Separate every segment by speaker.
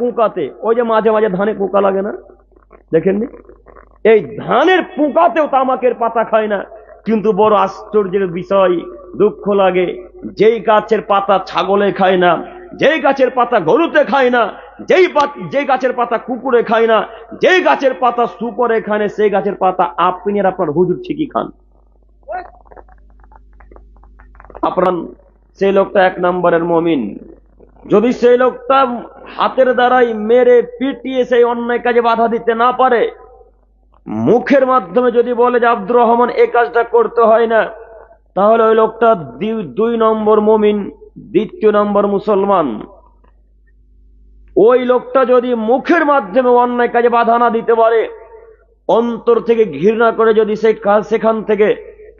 Speaker 1: পোকাতে, ওই যে মাঝে মাঝে ধানে পোকা লাগে না? দেখেননি? এই ধানের পোকাতেও তামাকের পাতা খায় না। কিন্তু বড় আশ্চর্যের বিষয়, দুঃখ লাগে, যেই গাছের পাতা ছাগলে খায় না, যেই গাছের পাতা গরুতে খায় না, যেই যেই গাছের পাতা কুকুরে খায় না, যেই গাছের পাতা সুপরে খায় না, সেই গাছের পাতা আপনি আর আপনার হুজুর ঠিকই খান। আপনার সেই লোকটা এক নম্বরের মমিন। যদি সেই লোকটা হাতের দ্বারাই মেরে পিটিয়ে সেই অন্যায় কাজে বাধা দিতে না পারে, মুখের মাধ্যমে যদি বলে যে আব্দুর রহমান এই কাজটা করতে হয় না, তাহলে ওই লোকটা দুই নম্বর মমিন, দ্বিতীয় নম্বর মুসলমান। ওই লোকটা যদি মুখের মাধ্যমে অন্যায় কাজে বাধা না দিতে পারে, অন্তর থেকে ঘৃণা করে যদি সেই কাজ সেখান থেকে,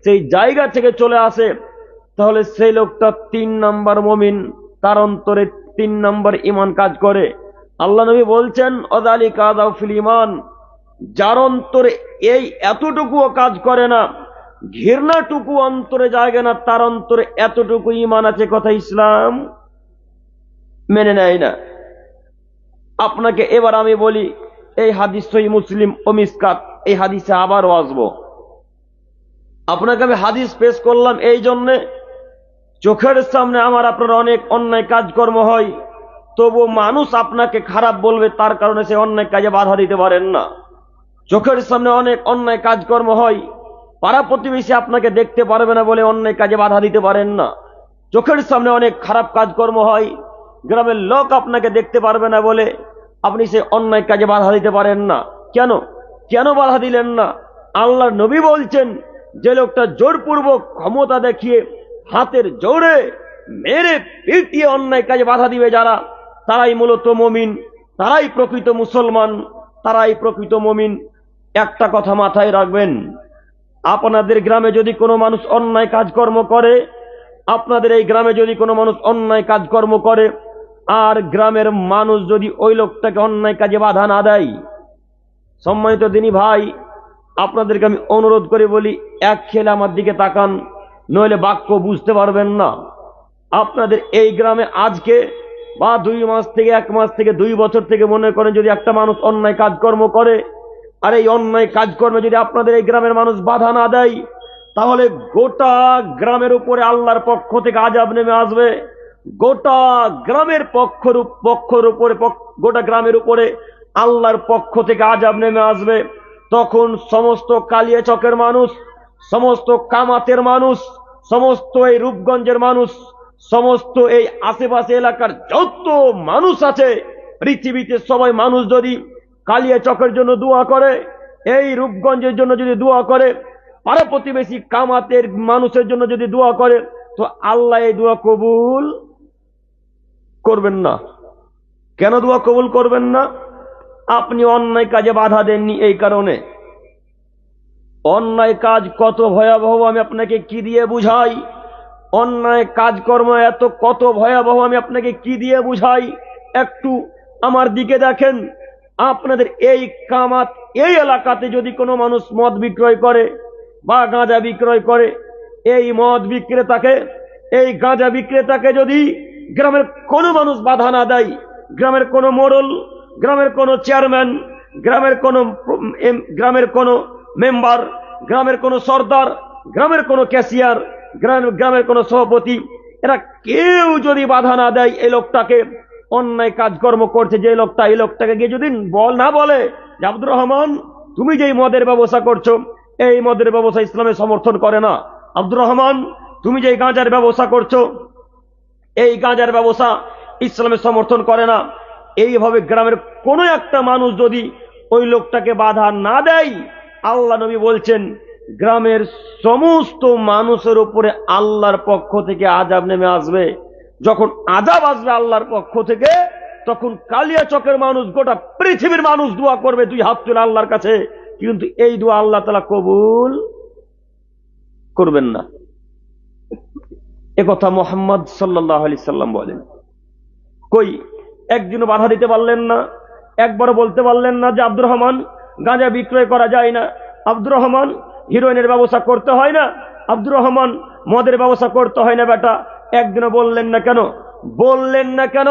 Speaker 1: সেই জায়গা থেকে চলে আসে, তাহলে সেই লোকটা তিন নাম্বার মমিন তার অন্তরে তিন নম্বর ইমান কাজ করে। আল্লাহ নবী বলছেন অদালি কাদাউফিল ইমান যার অন্তরে এই এতটুকুও কাজ করে না, ঘৃণাটুকু অন্তরে জায়গা না, তার অন্তরে এতটুকু ইমান আছে কথা ইসলাম মেনে নেয় না। আপনাকে এবার আমি বলি, এই হাদিস সহি মুসলিম ও মিসকাত, এই হাদিসে আবারও আসব। আপনাকে আমি হাদিস পেশ করলাম এই জন্যে চোখের সামনে আমার আপনার অনেক অন্যায় কাজকর্ম হয় তবু মানুষ আপনাকে খারাপ বলবে, তার কারণে সে অন্যায় কাজে বাধা দিতে পারেন না। চোখের সামনে অনেক অন্যায় কাজকর্ম হয়, পাড়া প্রতিবেশী আপনাকে দেখতে পারবে না বলে অন্যায় কাজে বাধা দিতে পারেন না। চোখের সামনে অনেক খারাপ কাজকর্ম হয়, গ্রামের লোক আপনাকে দেখতে পারবে না বলে আপনি সে অন্যায় কাজে বাধা দিতে পারেন না। কেন? কেন বাধা দিলেন না? আল্লাহ নবী বলছেন, যে লোকটা জোরপূর্বক ক্ষমতা দেখিয়ে হাতের জোরে মেরে পিটিয়ে অন্যায় কাজে বাধা দিবে যারা। তারাই মূলত মমিন, তারাই প্রকৃত মুসলমান, তারাই প্রকৃত মমিন। একটা কথা মাথায় রাখবেন, আপনাদের গ্রামে যদি কোনো মানুষ অন্যায় কাজকর্ম করে, আপনাদের এই গ্রামে যদি কোনো মানুষ অন্যায় কাজকর্ম করে, আর গ্রামের মানুষ যদি ওই লোকটাকে অন্যায় কাজে বাধা না দেয়, সম্মানিত দিনী ভাই, আপনাদেরকে আমি অনুরোধ করে বলি, এক খেলে আমার দিকে তাকান। নইলে বাক্য বুঝতে পারবেন না। আপনাদের এই গ্রামে আজকে বা দুই মাস থেকে, এক মাস থেকে, দুই বছর থেকে মনে করেন যদি একটা মানুষ অন্যায় কাজকর্ম করে, আর এই অন্যায় কাজকর্মে যদি আপনাদের এই গ্রামের মানুষ বাধা না দেয়, তাহলে গোটা গ্রামের উপরে আল্লাহর পক্ষ থেকে আজাব নেমে আসবে। গোটা গ্রামের পক্ষর পক্ষর উপরে গোটা গ্রামের উপরে আল্লাহর পক্ষ থেকে আজাব নেমে আসবে। তখন সমস্ত কালিয়া চকের মানুষ, সমস্ত কামাতের মানুষ সমস্ত এই রূপগঞ্জের মানুষ, সমস্ত এই আশেপাশে এলাকার যত মানুষ আছে, পৃথিবীতে সবাই মানুষ যদি কালিয়া চকের জন্য দোয়া করে, এই রূপগঞ্জের জন্য যদি দোয়া করে, পাড়া প্রতিবেশী কামাতের মানুষের জন্য যদি দোয়া করে, তো আল্লাহ এই দোয়া কবুল করবেন না। কেন দোয়া কবুল করবেন না? আপনি অন্যায় কাজে বাধা দেননি এই কারণে। অন্যায় কাজ কত ভয়াবহ আমি আপনাকে কি দিয়ে বুঝাই? অন্যায় কাজকর্ম এত কত ভয়াবহ আমি আপনাকে কি দিয়ে বুঝাই? একটু আমার দিকে দেখেন। আপনাদের এই কামাত এই এলাকাতে যদি কোনো মানুষ মদ বিক্রয় করে বা গাঁজা বিক্রয় করে, এই মদ বিক্রেতাকে, এই গাঁজা বিক্রেতাকে যদি গ্রামের কোনো মানুষ বাধা না দেয়, গ্রামের কোনো মোড়ল, গ্রামের কোনো চেয়ারম্যান, গ্রামের কোনো গ্রামের কোনো মেম্বার, গ্রামের কোনো সর্দার, গ্রামের কোনো ক্যাশিয়ার গ্রামের কোনো সভাপতি, এরা কেউ যদি বাধা না দেয় এই লোকটাকে, অন্যায় কাজকর্ম করছে যে লোকটা, এই লোকটাকে গিয়ে যদি বল না বলে যে, আব্দুর রহমান, তুমি যেই মদের ব্যবসা করছ, এই মদের ব্যবসা ইসলামে সমর্থন করে না। আব্দুর রহমান, তুমি যেই গাঁজার ব্যবসা করছ, এই গাঁজার ব্যবসা ইসলামে সমর্থন করে না। এইভাবে গ্রামের কোনো একটা মানুষ যদি ওই লোকটাকে বাধা না দেয় আল্লাহ নবী বলছেন, গ্রামের সমস্ত মানুষের উপরে আল্লাহর পক্ষ থেকে আজাব নেমে আসবে। যখন আজাব আসবে আল্লাহর পক্ষ থেকে, তখন কালিয়া চকের মানুষ, গোটা পৃথিবীর মানুষ দোয়া করবে, দুই হাত তুলে আল্লাহর কাছে। কিন্তু এই দোয়া আল্লাহ তালা কবুল করবেন না। একথা মোহাম্মদ সাল্লাহ আলি সাল্লাম বলেন। কই, একদিনও বাধা দিতে পারলেন না, একবারও বলতে পারলেন না যে আব্দুর রহমান গাঁজা বিক্রয় করা যায় না। আব্দুর রহমান হিরোইনের ব্যবসা করতে হয় না। আব্দুর রহমান মদের ব্যবসা করতে হয় না, বেটা। একদিনও বললেন না কেন? বললেন না কেন?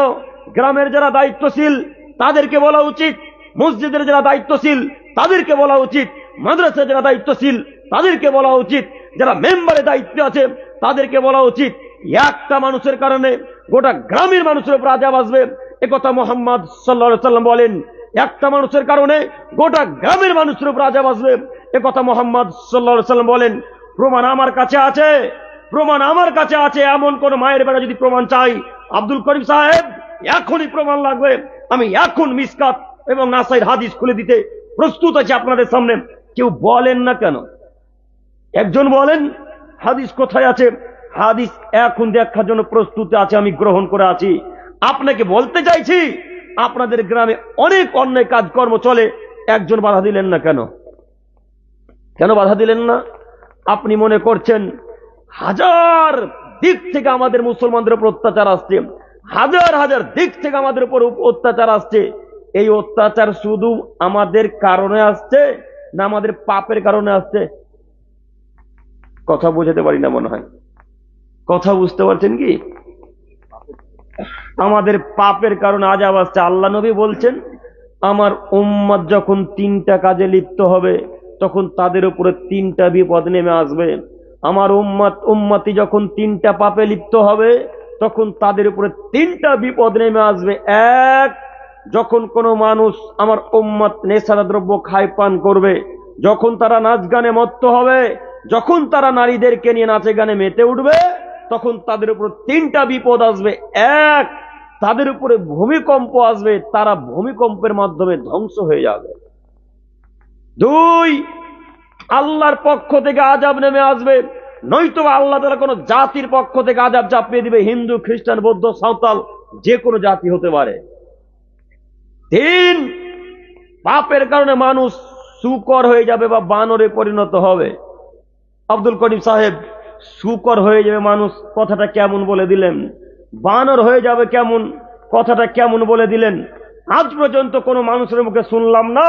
Speaker 1: গ্রামের যারা দায়িত্বশীল, তাদেরকে বলা উচিত। মসজিদের যারা দায়িত্বশীল, তাদেরকে বলা উচিত। মাদ্রাসার যারা দায়িত্বশীল, তাদেরকে বলা উচিত। যারা মেম্বারের দায়িত্ব আছে, তাদেরকে বলা উচিত। একটা মানুষের কারণে গোটা গ্রামের মানুষের উপর আজাব আসবে। একথা মোহাম্মদ সাল্লা সাল্লাম বলেন একটা মানুষের কারণে গোটা গ্রামের মানুষের উপর আজাব আসবে। একথা মোহাম্মদ সাল্লা সাল্লাম বলেন, প্রমাণ আমার কাছে আছে, প্রমাণ আমার কাছে আছে, এমন কোন মায়ের বেড়া যদি প্রমাণ চাই, আব্দুল করিম সাহেব, এখনই প্রমাণ লাগবে। আমি এখন মিসকাত এবং নাসাইর হাদিস খুলে দিতে প্রস্তুত আছি আপনাদের সামনে। কেউ বলেন না কেন? একজন বলেন, হাদিস কোথায় আছে? হাদিস এখন দেখার জন্য প্রস্তুত আছে, আমি গ্রহণ করে আছি। আপনাকে বলতে চাইছি আপনাদের গ্রামে অনেক অন্যায় কাজকর্ম চলে, একজন বাধা দিলেন না কেন? কেন বাধা দিলেন না? আপনি মনে করছেন, হাজার দিক থেকে আমাদের মুসলমানদের উপর অত্যাচার আসছে, হাজার হাজার দিক থেকে আমাদের উপর অত্যাচার আসছে, এই অত্যাচার শুধু আমাদের কারণে আসছে না আমাদের পাপের কারণে আসছে? কথা বোঝাতে পারি না মনে হয়। কথা বুঝতে পারছেন কি? আমাদের পাপের কারণে আজাব আসছে আল্লাহ নবী বলছেন, আমার উম্মত যখন তিনটা কাজে লিপ্ত হবে, তখন তাদের উপরে তিনটা বিপদ নেমে আসবে। আমার উম্মত, উম্মতি যখন তিনটা পাপে লিপ্ত হবে, তখন তাদের উপরে তিনটা বিপদ নেমে আসবে। এক, যখন কোনো মানুষ আমার উম্মত নেশারা দ্রব্য খায়, পান করবে, যখন তারা নাচ গানে মত্ত হবে, যখন তারা নারীদেরকে নিয়ে নাচে গানে মেতে উঠবে তখন তাদের উপর তিনটা বিপদ আসবে। এক, তাদের উপরে ভূমিকম্প আসবে, তারা ভূমিকম্পের মাধ্যমে ধ্বংস হয়ে যাবে। দুই, আল্লাহর পক্ষ থেকে আজাব নেমে আসবে। নয়তো আল্লাহ তালা কোনো জাতির পক্ষ থেকে আজাব চাপিয়ে দিবে, হিন্দু, খ্রিস্টান, বৌদ্ধ, সাঁওতাল, যে কোনো জাতি হতে পারে। তিন, পাপের কারণে মানুষ সুকর হয়ে যাবে বা বানরে পরিণত হবে। আব্দুল করিম সাহেব সুকর হয়ে যাবে মানুষ, কথাটা কেমন বলে দিলেন? বানর হয়ে যাবে কেমন, কথাটা কেমন বলে দিলেন? আজ পর্যন্ত কোনো মানুষের মুখে শুনলাম না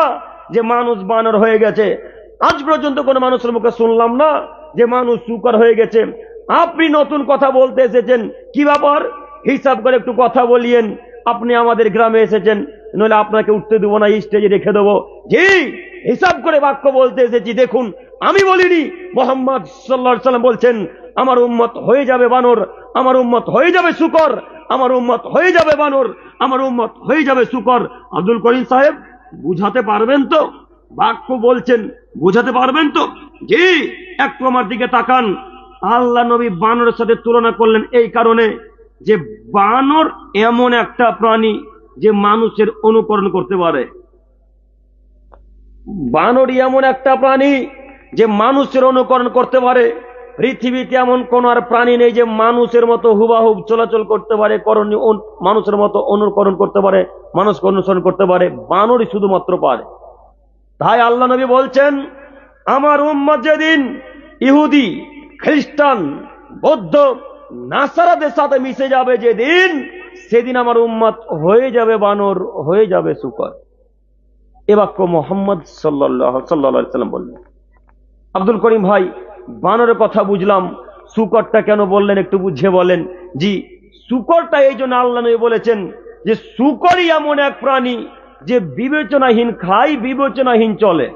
Speaker 1: যে মানুষ বানর হয়ে গেছে। আজ পর্যন্ত কোনো মানুষের মুখে শুনলাম না যে মানুষ সুকর হয়ে গেছে। আপনি নতুন কথা বলতে এসেছেন, কি ব্যাপার? হিসাব করে একটু কথা বলিয়েন। আপনি আমাদের গ্রামে এসেছেন, নইলে আপনাকে উঠতে দেবো না স্টেজে রেখে দেবো। জি, হিসাব করে বাক্য বলতে এসেছি, দেখুন আমি বলিনি, মোহাম্মদ সাল্লা সাল্লাম বলছেন, আমার উম্মত হয়ে যাবে বানর, আমার উম্মত হয়ে যাবে শুকর, আমার উম্মত হয়ে যাবে বানর, আমার উম্মত হয়ে যাবে শুকর। আব্দুল করিম সাহেব, বুঝাতে পারবেন তো? বাক্য বলছেন, বুঝাতে পারবেন তো? জি, একটু আমার দিকে তাকান। আল্লাহ নবী বানরের সাথে তুলনা করলেন এই কারণে যে বানর এমন একটা প্রাণী যে মানুষের অনুকরণ করতে পারে। বানরই এমন একটা প্রাণী যে মানুষের অনুকরণ করতে পারে, পৃথিবীতে এমন কোন আর প্রাণী নেই যে মানুষের মতো হুবাহুব চলাচল করতে পারে মানুষের মতো অনুকরণ করতে পারে, মানুষকে অনুসরণ করতে পারে, বানরই শুধুমাত্র পারে। তাই আল্লাহ নবী বলছেন, আমার উম্মত যেদিন ইহুদি, খ্রিস্টান, বৌদ্ধ, নাসারাদের সাথে মিশে যাবে যেদিন, সেদিন আমার উম্মত হয়ে যাবে বানর, হয়ে যাবে শুকর। এ বাক্য মোহাম্মদ সাল্লাহ সাল্লা সাল্লাম বললেন। আব্দুল করিম ভাই, বানরের কথা বুঝলাম, শুকরটা কেন বললেন একটু বুঝিয়ে বলেন। জি, শুকরটা এই জন্য আল্লাহ নবী বলেছেন যে শুকরই এমন এক প্রাণী যে বিবেচনাহীন খায় বিবেচনাহীন চলে।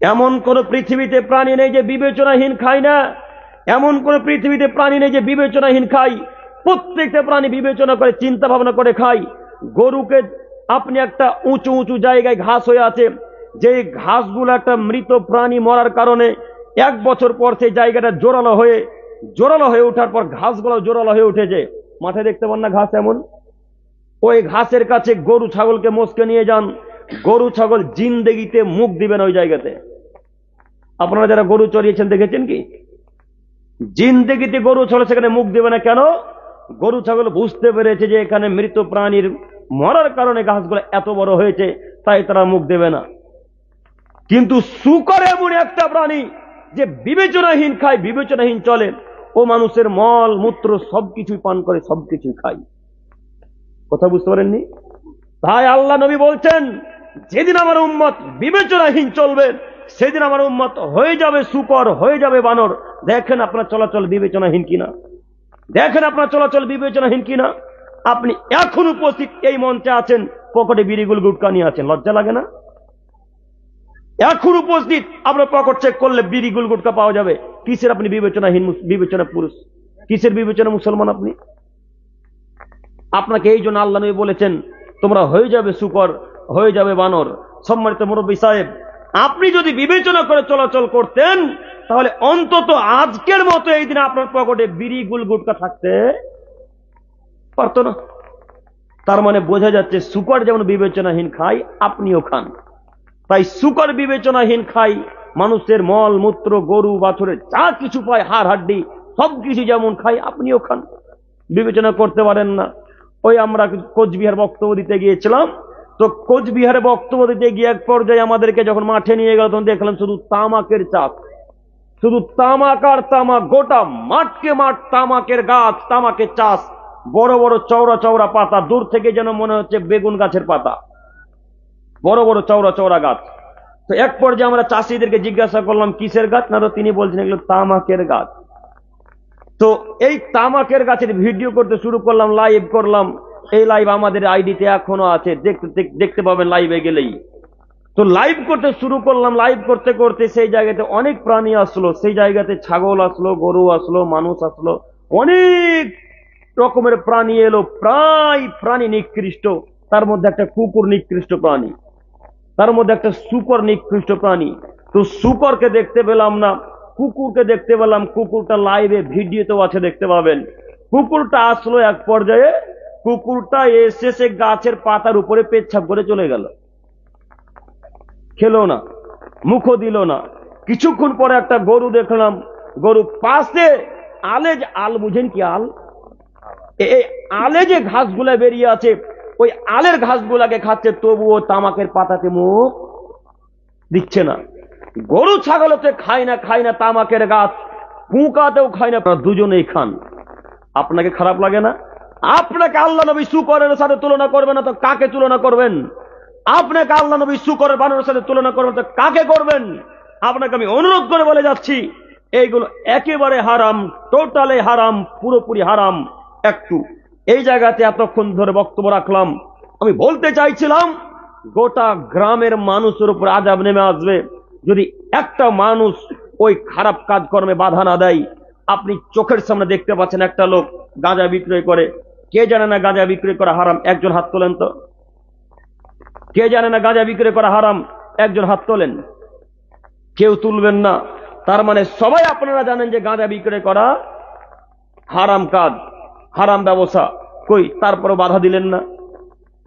Speaker 1: এমন কোন পৃথিবীতে প্রাণী নেই যে বিবেচনাহীন খায় না। এমন কোন পৃথিবীতে প্রাণী নেই যে বিবেচনাহীন খায়। প্রত্যেকটা প্রাণী বিবেচনা করে চিন্তা ভাবনা করে খায়। গরুকে আপনি একটা উঁচু উঁচু জায়গায় ঘাস হয়ে আছে যে ঘাসগুলো একটা মৃত প্রাণী মরার কারণে এক বছর পর সেই জায়গাটা জোরালো হয়ে জোরালো হয়ে ওঠার পর ঘাসগুলো জোরালো হয়ে উঠেছে। মাঠে দেখতে পান না ঘাস এমন? ওই ঘাসের কাছে গরু ছাগলকে মোষকে নিয়ে যান। গরু ছাগল জিন্দেগিতে মুখ দিবেন ওই জায়গাতে। আপনারা যারা গরু চড়িয়েছেন দেখেছেন কি? জিন্দেগিতে গরু চলে সেখানে মুখ দেবে না কেন? গরু ছাগল বুঝতে পেরেছে যে এখানে মৃত প্রাণীর মরার কারণে ঘাসগুলো এত বড় হয়েছে, তাই তারা মুখ দেবে না। কিন্তু শুকর এমন একটা প্রাণী যে বিবেচনাহীন খায়, বিবেচনাহীন চলে। ও মানুষের মল, মূত্র সবকিছুই পান করে, সবকিছুই খায়। কথা বুঝতে পারেননি? তাই আল্লাহ নবী বলছেন, যেদিন আমার উম্মত বিবেচনাহীন চলবে, সেদিন আমার উম্মত হয়ে যাবে শুকর, হয়ে যাবে বানর। দেখেন আপনার চলাচল বিবেচনাহীন কিনা? দেখেন আপনার চলাচল বিবেচনাহীন কিনা? আপনি এখন উপস্থিত এই মঞ্চে আছেন, পকেটে বিড়িগুল গুটকা নিয়ে আছেন। লজ্জা লাগে না? এখন উপস্থিত, আপনার পকেট চেক করলে বিড়িগুল গুটকা পাওয়া যাবে। কিসের আপনি বিবেচনাহীন বিবেচনা পুরুষ? কিসের বিবেচনা মুসলমান আপনি? আপনাকে এই জন্য আল্লাহ নবী বলেছেন, তোমরা হয়ে যাবে শুকর, হয়ে যাবে বানর। সম্মানিত মুরব্বী সাহেব, আপনি যদি বিবেচনা করে চলাচল করতেন, তাহলে অন্তত আজকের মতো এই দিনে আপনার পকেটে বিড়ি গুল গুটকা থাকতে পারতো না। তার মানে বোঝা যাচ্ছে সুকর যেমন বিবেচনাহীন খায়, আপনিও খান। তাই সুকর বিবেচনাহীন খাই। মানুষের মল, মূত্র, গরু, বাছুরের যা কিছু পায়, হাড়, হাড্ডি, সব কিছু যেমন খাই, আপনিও খান। বিবেচনা করতে পারেন না। ওই আমরা কোচবিহার বক্তব্য দিতে গিয়েছিলাম। তো কোচবিহারে বক্তব্য দিতে গিয়ে এক পর্যায়ে আমাদেরকে যখন মাঠে নিয়ে গেল, তখন দেখলাম শুধু তামাকের চাপ শুধু তামাক আর তামাক, গোটা মাঠকে মাঠ, তামাকের গাছ, তামাকের চাষ। বড় বড় চওড়া চওড়া পাতা, দূর থেকে যেন মনে হচ্ছে বেগুন গাছের পাতা। বড় বড় চওড়া চওড়া গাছ। তো এক পর্যায়ে আমরা চাষিদেরকে জিজ্ঞাসা করলাম, কিসের গাছ? না তো তিনি বলছেন এগুলো তামাকের গাছ। তো এই তামাকের গাছের ভিডিও করতে শুরু করলাম লাইভ করলাম। এই লাইভ আমাদের আইডিতে এখনও আছে, দেখতে দেখতে পাবেন লাইভে গেলেই। তো লাইভ করতে শুরু করলাম লাইভ করতে করতে সেই জায়গাতে অনেক প্রাণী আসলো, সেই জায়গাতে ছাগল আসলো, গরু আসলো, মানুষ আসলো। অনেক রকমের প্রাণী এলো, প্রায় প্রাণী নিকৃষ্ট, তার মধ্যে একটা কুকুর নিকৃষ্ট প্রাণী। তার মধ্যে একটা সুকর নিকৃষ্ট প্রাণী। তো সুকরকে দেখতে পেলাম না, কুকুরকে দেখতে পেলাম, কুকুরটা লাইভে ভিডিওতেও আছে, দেখতে পাবেন। কুকুরটা আসলো এক পর্যায়ে, কুকুরটা এসে সে গাছের পাতার উপরে পেচ্ছাপ করে চলে গেল। খেলো না, মুখও দিল না। কিছুক্ষণ পরে একটা গরু দেখলাম, গরু পাশে আলে যে আল, বুঝেন কি আল? এই আলে যে ঘাসগুলা বেরিয়ে আছে। ওই আলের ঘাসগুলাকে খাচ্ছে, তবুও তামাকের পাতাতে মুখ দিচ্ছে না। গরু ছাগলতে খায় না খায় না তামাকের গাছ পুঁকাতেও খায় না, আপনারা দুজনেই খান। আপনাকে খারাপ লাগে না? আপনাকে আল্লাহ নবী সুকরের সাথে তুলনা করবেন না তো কাকে তুলনা করবেন? আপনাকে আল্লাহ নবী সুকরের বানরের সাথে তুলনা করবেন তো কাকে করবেন? আপনাকে আমি অনুরোধ করে বলে যাচ্ছি, এইগুলো একেবারে হারাম, টোটালে হারাম, পুরোপুরি হারাম, একটু এই জায়গাতে এতক্ষণ ধরে বক্তব্য রাখলাম। আমি বলতে চাইছিলাম, গোটা গ্রামের মানুষের উপর আজাব নেমে আসবে। যদি একটা মানুষ ওই খারাপ কাজকর্মে বাধা না দেয়, আপনি চোখের সামনে দেখতে পাচ্ছেন একটা লোক গাঁজা বিক্রয় করে। কে জানে না গাঁজা বিক্রয় করা হারাম, একজন হাত তোলেন তো। কে জানে না গাঁজা বিক্রয় করা হারাম, একজন হাত তোলেন। কেউ তুলবেন না। তার মানে সবাই আপনারা জানেন যে গাঁজা বিক্রয় করা হারাম কাজ। হারাম ব্যবসা। কই তারপরে বাধা দিলেন না।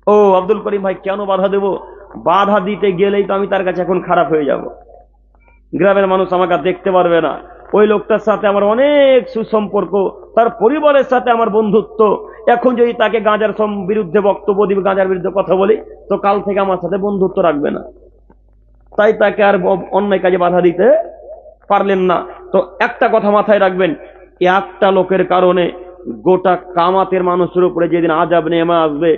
Speaker 1: ও আব্দুল করিম ভাই, কেন বাধা দেব? বাধা দিতে গেলেই তো আমি তার কাছে এখন খারাপ হয়ে যাব। গ্রামের মানুষ আমাকে দেখতে পারবে না। ওই লোকটার সাথে আমার অনেক সুসম্পর্ক, তার পরিবারের সাথে আমার বন্ধুত্ব। এখন যদি তাকে গাঁজার বিরুদ্ধে বক্তব্য দিবে, গাঁজার বিরুদ্ধে কথা বলি, তো কাল থেকে আমার সাথে বন্ধুত্ব রাখবে না। তাই তাকে আর অন্যায় কাজে বাধা দিতে পারলেন না। তো একটা কথা মাথায় রাখবেন একটা লোকের কারণে গোটা কামাতের মানুষের উপরে যেদিন আজাব নেমে আসবে,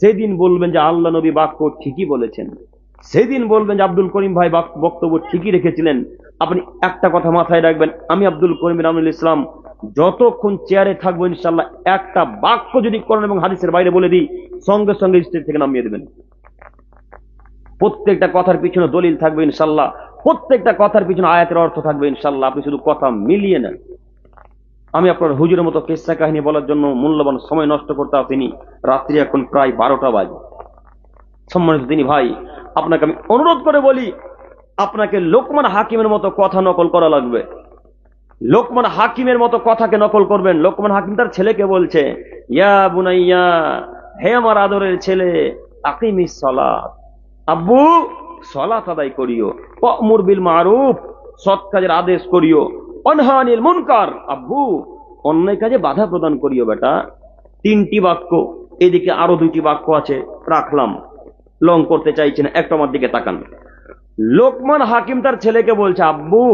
Speaker 1: সেদিন বলবেন যে আল্লাহ নবী বাক্য ঠিকই বলেছেন। সেদিন বলবেন যে আব্দুল করিম ভাই বক্তব্য ঠিকই রেখেছিলেন। আপনি একটা কথা মাথায় রাখবেন, আমি আব্দুল করিম রামুল ইসলাম, যতক্ষণ চেয়ারে থাকব ইনশাল্লাহ একটা বাক্য যদি করেন এবং হাদিসের বাইরে বলে দিই, সঙ্গে সঙ্গে স্টেজ থেকে নামিয়ে দেবেন। প্রত্যেকটা কথার পিছনে দলিল থাকবে ইনশাল্লাহ প্রত্যেকটা কথার পিছনে আয়াতের অর্থ থাকবে ইনশাল্লাহ আপনি শুধু কথা মিলিয়ে নেন। আমি আপনার হুজুরের মতো কেসা কাহিনী বলার জন্য মূল্যবান সময় নষ্ট করতে আসিনি। রাত্রি এখন প্রায় বারোটা বাজে। সম্মানিত তিনি ভাই, আপনাকে আমি অনুরোধ করে বলি, আপনাকে লোকমান হাকিমের মতো কথা নকল করা লাগবে। লোকমান হাকিমের মতো কথাকে নকল করবেন। লোকমান হাকিম তার ছেলেকে বলছে, ইয়া বুনাইয়া, হে আমার আদরের ছেলে, আকিমিস সলাত। আব্বু, সলাত আদায় করিও। অমুর বিল মারুফ, সৎ কাজের আদেশ করিও। অনহানিল মুনকার। আব্বু অন্যায় কাজে বাধা প্রদান করিও বেটা। তিনটি বাক্য, এদিকে আরও দুইটি বাক্য আছে, রাখলাম। লং করতে চাইছি না, একটা আমার দিকে তাকান। লোকমান হাকিম তার ছেলেকে বলছে, আব্বু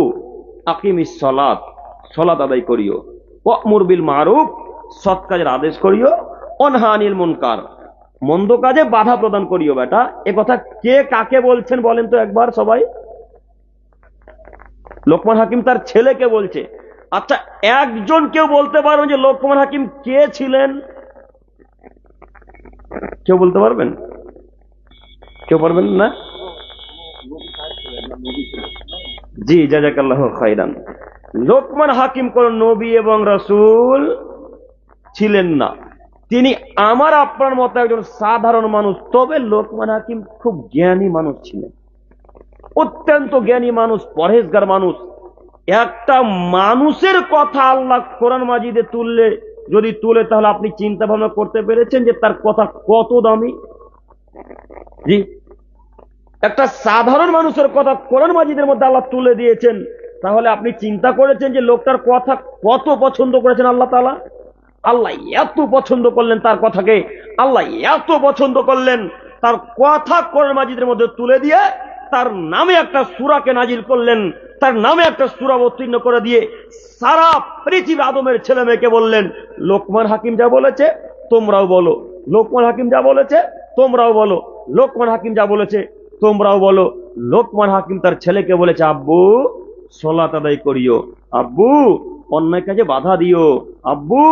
Speaker 1: আকিমিস সলাত সলাত আদায় করিও। অমুর বিল মারুফ, সৎ কাজের আদেশ করিও। অনহানিল মুনকার, মন্দ কাজে বাধা প্রদান করিও বেটা। এ কথা কে কাকে বলছেন বলেন তো একবার সবাই? লোকমান হাকিম তার ছেলেকে বলছে। আচ্ছা একজন কেউ বলতে পারবেন যে লোকমান হাকিম কে ছিলেন? কেউ বলতে পারবেন? কেউ পারবেন না? জি, জাজাকাল্লাহ খাইরান লোকমান হাকিম কোন নবী এবং রসুল ছিলেন না। তিনি আমার আপনার মতো একজন সাধারণ মানুষ, তবে লোকমান হাকিম খুব জ্ঞানী মানুষ ছিলেন। অত্যন্ত জ্ঞানী মানুষ, পরহেজগার মানুষ। একটা মানুষের কথা আল্লাহ কোরআন মাজিদে তুললে, যদি তুলে, তাহলে আপনি চিন্তা ভাবনা করতে পেরেছেন যে তার কথা কত দামি? জি। একটা সাধারণ মানুষের কথা কোরআন মাজিদের মধ্যে আল্লাহ তুলে দিয়েছেন, তাহলে আপনি চিন্তা করেছেন যে লোকটার কথা কত পছন্দ করেছেন আল্লাহ তালা আল্লাহ এত পছন্দ করলেন তার কথাকে, আল্লাহ এত পছন্দ করলেন, তার কথা কোরআন মাজিদের মধ্যে তুলে দিয়ে তার নামে একটা সুরাকে নাজিল করলেন, তার নামে একটা সুরা অবতীর্ণ করে দিয়ে সারা পৃথিবী আদমের ছেলে মেয়েকে বললেন, লোকমান হাকিম যা বলেছে, তোমরাও বলো। লোকমান হাকিম যা বলেছে, তোমরাও বলো। লোকমান হাকিম যা বলেছে, তোমরাও বলো। লোকমান হাকিম তার ছেলেকে বলেছে, আব্বু, সলাত আদায় করিও। আব্বু, অন্যায় কাজে বাধা দিও। আব্বু,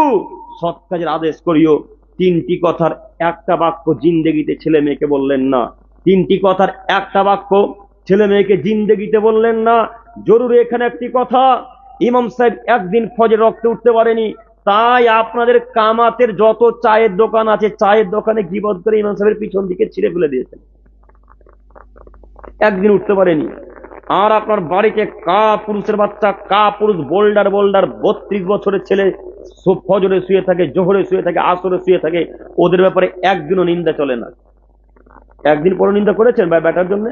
Speaker 1: সৎ কাজের আদেশ করিও। তিনটি কথার একটা বাক্য জিন্দেগিতে ছেলে মেয়েকে বললেন না। তিনটি কথার একটা বাক্য ছেলে মেয়েকে জিন্দেগিতে বললেন না, জরুরি এখানে একটি কথা, ইমাম সাহেব একদিন ফজর রক্তে উঠতে পারেনি, তাই আপনাদের কামাতের যত চায়ের দোকান আছে, চায়ের দোকানে গিবদ করে ইমাম সাহেবের পিছন দিকে ছিঁড়ে ফেলে দিয়েছেন। একদিন উঠতে পারেনি। আর আপনার বাড়িতে কা পুরুষের বাচ্চা, কা পুরুষ, বোল্ডার বোল্ডার, বত্রিশ বছরের ছেলে ফজরে শুয়ে থাকে, জোহরে শুয়ে থাকে, আসরে শুয়ে থাকে, ওদের ব্যাপারে একদিনও নিন্দা চলে না। একদিন পর নিন্দা করেছেন বা ব্যাটার জন্য?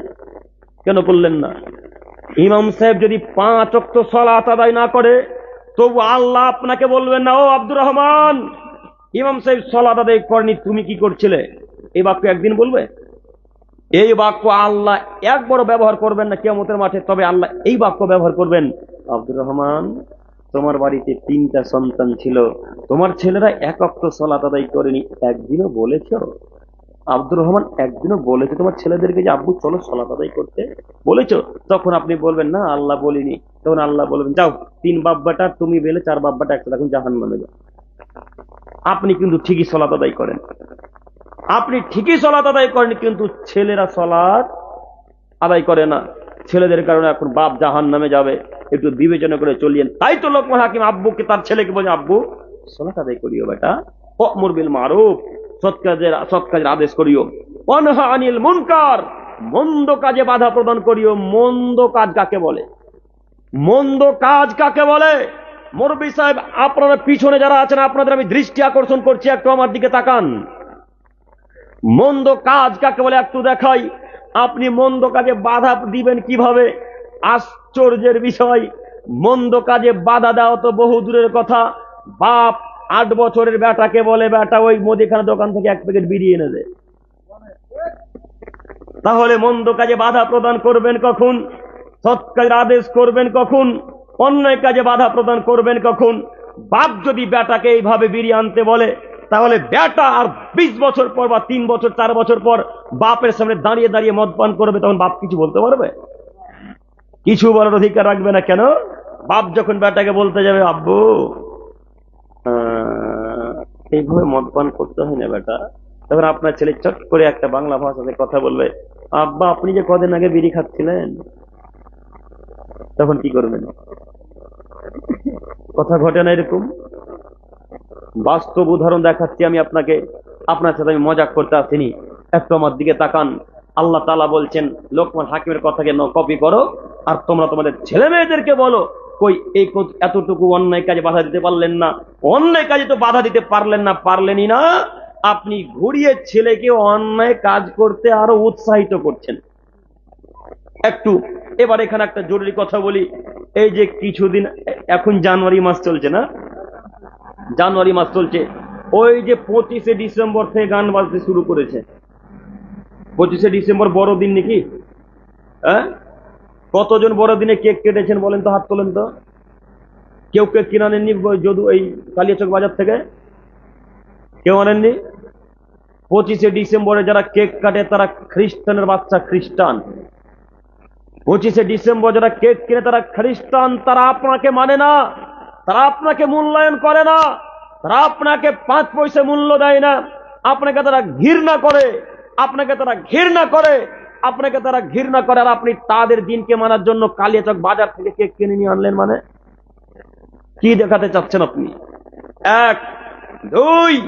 Speaker 1: কেন করলেন না? ইমাম সাহেব যদি পাঁচ অক্ত সলাত আদায় না করে, তবু আল্লাহ আপনাকে বলবেন না, ও আব্দুর রহমান, ইমাম সাহেব সলাত আদায় করেনি, তুমি কি করছিলে? এই বাক্য একদিন বলবে? এই বাক্য আল্লাহ একবারও ব্যবহার করবেন না কেমতের মাঠে, তবে আল্লাহ এই বাক্য ব্যবহার করবেন। আব্দুর রহমান, তোমার বাড়িতে তিনটা সন্তান ছিল, তোমার ছেলেরা এক অক্ত সলাত আদায় করেনি, একদিনও বলেছ? আব্দুর রহমান একদিনও বলেছে তোমার ছেলেদেরকে যে, আব্বু, চলো সলাত আদায় করতে। বলেছ? তখন আপনি বলবেন, না, আল্লাহ বলিনি। তখন আল্লাহ বলবেন, যাও, তিন বাব্বাটা তুমি বেলে, চার বাব্বাটা একসাথে এখন জাহান নামে যাও। আপনি কিন্তু ঠিকই সলাত আদায় করেন। আপনি ঠিকই সলাত আদায় করেন, কিন্তু ছেলেরা সলাৎ আদায় করে না। ছেলেদের কারণে এখন বাপ জাহান নামে যাবে। একটু বিবেচনা করে চলিয়েন। তাই তো লোকমান হাকিম আব্বুকে, তার ছেলেকে বলে আব্বু সলাত আদায় করিও বেটা। মারুফ। সৎ কাজের সৎ কাজের আদেশ করিও। অনহা আনিল মুনকার, মন্দ কাজে বাধা প্রদান করিও। মন্দ কাজ কাকে বলে? মন্দ কাজ কাকে বলে? মুরব্বী সাহেব, আপনারা পিছনে যারা আছেন, আপনাদের আমি দৃষ্টি আকর্ষণ করছি, একটু আমার দিকে তাকান। মন্দ কাজ কাকে বলে একটু দেখাই। আপনি মন্দ কাজে বাধা দিবেন কীভাবে? আশ্চর্যের বিষয়। মন্দ কাজে বাধা দেওয়া তো বহু দূরের কথা। বাপ আট বছরের বেটাকে বলে, বেটা, ওই মুদিখানা দোকান থেকে এক প্যাকেট বিড়ি এনে দে। তাহলে মন্দ কাজে বাধা প্রদান করবেন কখন? সৎ কাজের আদেশ করবেন কখন? অন্যায় কাজে বাধা প্রদান করবেন কখন? বাপ যদি বেটাকে এইভাবে বিড়ি আনতে বলে, তাহলে বেটা আর বিশ বছর পর বা তিন বছর, চার বছর পর বাপের সামনে দাঁড়িয়ে দাঁড়িয়ে মদ পান করবে, তখন বাপ কিছু বলতে পারবে? কিছু বলার অধিকার রাখবে না কেন? বাপ যখন বেটাকে বলতে যাবে, আব্বু এইভাবে মদ পান করতে হয় না বেটা। তখন আপনার ছেলে চট করে একটা বাংলা ভাষাতে কথা বলবে, আব্বা, আপনি যে কদিন আগে বিড়ি খাচ্ছিলেন? তখন কি করবেন? কথা ঘটে না এরকম। বাস্তব উদাহরণ দেখাচ্ছি আমি আপনাকে। আপনার সাথে আমি মজাক করতে আসিনি। একটু আমার দিকে তাকান। আল্লাহ তালা বলছেন, লোকমান হাকিমের কথাকে কপি করো আর তোমরা তোমাদের ছেলে মেয়েদেরকে বলো কই এই এতটুকু অন্যায় কাজে বাধা দিতে পারলেন না। অন্যায় কাজে তো বাধা দিতে পারলেন না, পারলেনই না। আপনি ঘুরিয়ে ছেলেকে অন্যায় কাজ করতে আরও উৎসাহিত করছেন। একটু, এবার এখানে একটা জরুরি কথা বলি। এই যে কিছুদিন, এখন জানুয়ারি মাস চলছে না? জানুয়ারি মাস চলছে। ওই যে পঁচিশে ডিসেম্বর থেকে গান বাজতে শুরু করেছে। পঁচিশে ডিসেম্বর বড়দিন নাকি? হ্যাঁ? কতজন বড়দিনে কেক কেটেছেন বলেন তো, হাত তোলেন তো। কেউ কেক কিনে আনেননি যদু এই কালিয়াচক বাজার থেকে? কেউ আনেননি? পঁচিশে ডিসেম্বরে যারা কেক কাটে, তারা খ্রিস্টানের বাচ্চা খ্রিস্টান। পঁচিশে ডিসেম্বর যারা কেক কিনে, তারা খ্রিস্টান, তারা আপনাকে মানে না। তারা আপনাকে মূল্যায়ন করে না। তারা আপনাকে পাঁচ পয়সা মূল্য দেয় না। আপনাকে তারা ঘৃণা করে। আপনাকে তারা ঘৃণা করে। আপনাকে তারা ঘৃণা করে আর আপনি তাদের দিনকে মানার জন্য কালিয়াচক বাজার থেকে কেক কিনে নিয়ে আনলেন মানে? কি দেখাতে চাচ্ছেন আপনি? এক, দুই,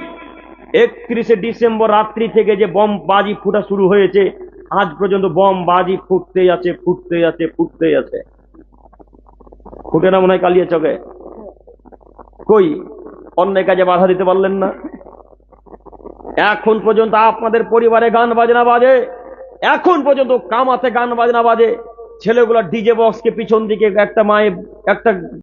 Speaker 1: একত্রিশে ডিসেম্বর রাত্রি থেকে যে বম বাজি ফুটা শুরু হয়েছে, আজ পর্যন্ত বম বাজি ফুটতে আছে ফুটতে আছে ফুটতে আছে। ফুটে না মনে হয় কালিয়া চকে কই? অন্যায় কাজে বাধা দিতে পারলেন না? এখন পর্যন্ত আপনাদের পরিবারে গান বাজনা বাজে। এখন পর্যন্ত কামাতে গান বাজনা বাজে। ছেলেগুলা ডিজে বক্সকে পিছন দিকে একটা মায়ে একটা